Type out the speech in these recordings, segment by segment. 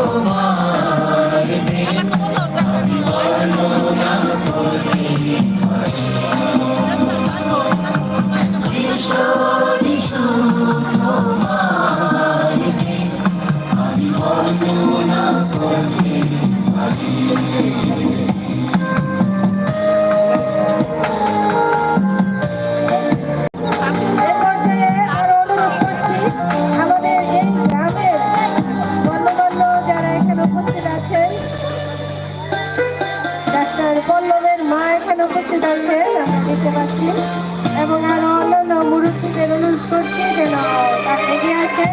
তোমার এখানে উপস্থিত আছেন আমরা দেখতে পাচ্ছি এবং আরও অন্যান্য মুরব্বীদের অনুরোধ করছি যেন তারা এগিয়ে আসেন।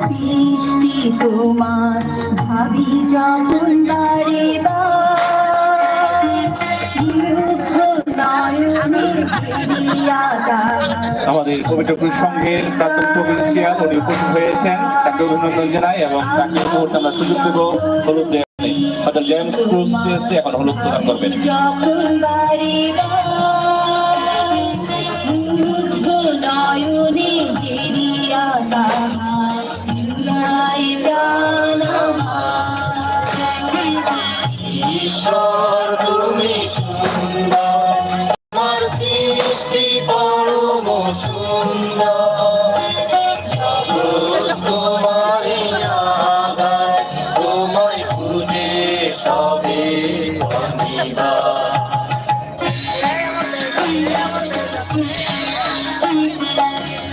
সৃষ্টি। তোমার ভাবি যখন বারে আমাদের পবিত্র ক্রুশ সংঘের প্রাক্তন প্রভিন্সিয়াল উনি উপস্থিত হয়েছেন। তাকে অভিনন্দন জানাই এবং তাকে মুহূর্তে আমরা সুযোগ দেব। হলুদ ফাদার জেমস ক্রুজ এখন হলুদ প্রদান করবেন। নয়নে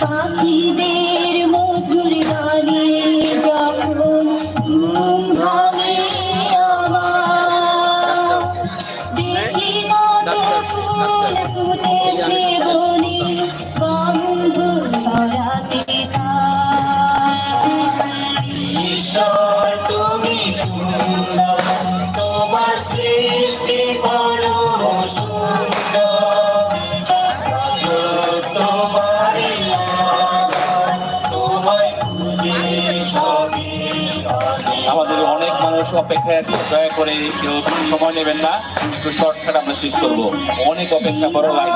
পাখিদের মধুর গানে যখন ঘুম ভাঙে আমার দেখি ফুল ফুটেছে। মানুষ অপেক্ষায় আছে। দয়া করে কেউ সময় নেবেন না। একটু শর্টকাট আমরা শেষ করব। অনেক অপেক্ষা করো লাইন